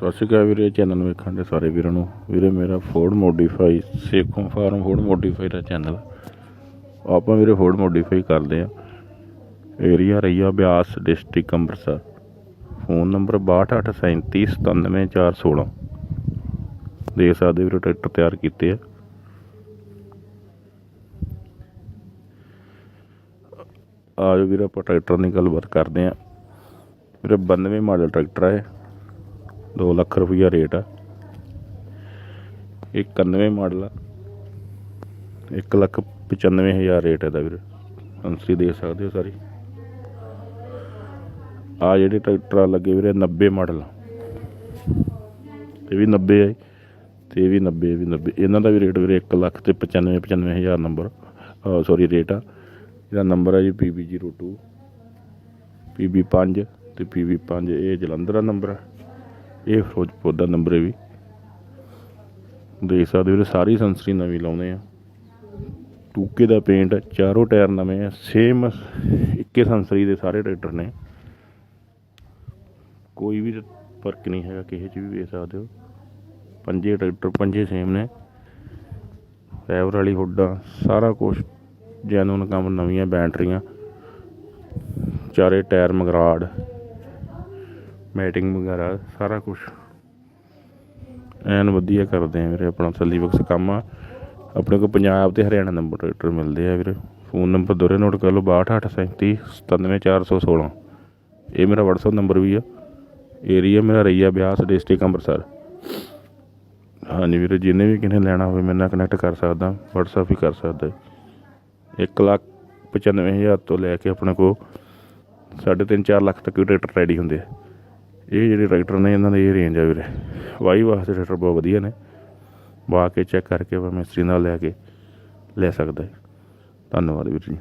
ਸਤਿ ਸ਼੍ਰੀ ਅਕਾਲ ਵੀਰੇ ਚੈਨਲ ਵੇਖਣ ਦੇ ਸਾਰੇ ਵੀਰਾਂ ਨੂੰ। ਵੀਰੇ, ਮੇਰਾ Ford modify Sekhon farm Ford modify ਦਾ ਚੈਨਲ ਆਪਾਂ ਵੀਰੇ ਫੋਰਡ ਮੋਡੀਫਾਈ ਕਰਦੇ ਆ। Area Raiya Beas district Amritsar. Phone number 6287397416 ਦੇਖ ਸਕਦੇ ਵੀਰੇ, ਟਰੈਕਟਰ ਤਿਆਰ ਕੀਤੇ ਆ। ਆਜੋ ਵੀਰੇ, ਆਪਾਂ ਟਰੈਕਟਰ ਦੀ ਗੱਲਬਾਤ ਕਰਦੇ ਆ। ਵੀਰੇ 92 ਮਾਡਲ ਟਰੈਕਟਰ ਹੈ 2 ਲੱਖ ਰੁਪਈਆ ਰੇਟ ਆ। 91 ਮਾਡਲ ਆ। 1 ਲੱਖ 95 ਹਜ਼ਾਰ ਰੇਟ ਇਹਦਾ ਦਾ ਵੀਰੇ। ਅੰਸੀ ਦੇ ਸਕਦੇ ਹੋ ਸਾਰੀ। ਆ ਜਿਹੜੇ ਟਰੈਕਟਰ ਆ ਲੱਗੇ ਵੀਰੇ 90 ਮਾਡਲ ਇਹ ਵੀ 90 ਆ ਤੇ ਇਹ ਵੀ 90 ਇਹ ਵੀ 90 ਇਹਨਾਂ ਦਾ ਵੀ ਰੇਟ ਵੀਰੇ 1 ਲੱਖ ਤੇ 95 95 ਹਜ਼ਾਰ ਨੰਬਰ। ਸੌਰੀ ਰੇਟ ਆ। ਇਹਦਾ ਨੰਬਰ ਹੈ ਜੀ PB02 PB5 ਤੇ PB5 ਇਹ ਜਲੰਧਰ ਦਾ ਨੰਬਰ ਹੈ ਇਹ ਫਿਰੋਜ਼ਪੁਰ ਦਾ ਨੰਬਰ ਵੀ। ਦੇਖ ਸਕਦੇ ਹੋ ਵੀਰੇ, ਸਾਰੀ ਸੰਸਰੀ ਨਵੀਂ ਲਾਉਂਦੇ ਆ। ਟੂਕੇ ਦਾ ਪੇਂਟ ਚਾਰੋਂ ਟਾਇਰ ਨਵੇਂ ਆ ਸੇਮ ਇੱਕੇ ਸੰਸਰੀ ਦੇ ਸਾਰੇ ਟਰੈਕਟਰ ਨੇ। ਕੋਈ ਵੀ ਫ਼ਰਕ ਨਹੀਂ ਹੈਗਾ, ਕਿਸੇ 'ਚ ਵੀ ਵੇਖ ਸਕਦੇ ਹੋ। ਪੰਜੇ ਟਰੈਕਟਰ ਪੰਜੇ ਸੇਮ ਨੇ। ਰੈਵਰ ਵਾਲੀ ਹੁੱਡਾਂ ਸਾਰਾ ਕੁਝ ਜੈਨੂਨ ਕੰਮ ਨਵੀਆਂ ਬੈਟਰੀਆਂ ਚਾਰੇ ਟਾਇਰ ਮਗਰਾੜ। ਮੈਟਿੰਗ ਵਗੈਰਾ, ਸਾਰਾ ਕੁਝ ਐਨ ਵਧੀਆ ਕਰਦੇ ਆ ਵੀਰੇ ਆਪਣਾ ਤਸੱਲੀ ਬਖਸ਼ ਕੰਮ ਆ। ਆਪਣੇ ਕੋਲ ਪੰਜਾਬ ਤੇ ਹਰਿਆਣਾ ਨੰਬਰ ਟਰੈਕਟਰ ਮਿਲਦੇ ਆ ਵੀਰੇ। ਫੋਨ ਨੰਬਰ ਦੋਰੇ ਨੋਟ ਕਰ ਲਓ 6287 97416 ਇਹ ਮੇਰਾ WhatsApp ਨੰਬਰ ਵੀ ਆ। ਏਰੀਆ ਮੇਰਾ ਰਈਆ ਬਿਆਸ ਡਿਸਟ੍ਰਿਕਟ ਅੰਮ੍ਰਿਤਸਰ। ਹਾਂਜੀ ਵੀਰੇ, ਜਿੰਨੇ ਵੀ ਕਿਸੇ ਲੈਣਾ ਹੋਵੇ ਮੇਰੇ ਨਾਲ ਕਨੈਕਟ ਕਰ ਸਕਦਾ, WhatsApp ਵੀ ਕਰ ਸਕਦਾ। ਇੱਕ ਲੱਖ ਪਚਾਨਵੇਂ ਹਜ਼ਾਰ ਤੋਂ ਲੈ ਕੇ ਆਪਣੇ ਕੋਲ ਸਾਢੇ ਤਿੰਨ ਚਾਰ ਲੱਖ ਤੱਕ ਵੀ ਟਰੈਕਟਰ ਰੈਡੀ ਹੁੰਦੇ ਆ। ਇਹ ਜਿਹੜੇ ਟਰੈਕਟਰ ਨੇ, ਇਹਨਾਂ ਦੀ ਇਹ ਰੇਂਜ ਆ ਵੀਰੇ। ਵਾਹੀ ਵਾਸਤੇ ਟਰੈਕਟਰ ਬਹੁਤ ਵਧੀਆ ਨੇ। ਵਾ ਕੇ ਚੈੱਕ ਕਰਕੇ ਆਪਾਂ ਮਿਸਤਰੀ ਨਾਲ ਲੈ ਕੇ ਲੈ ਸਕਦਾ ਹੈ ਧੰਨਵਾਦ ਵੀਰ ਜੀ।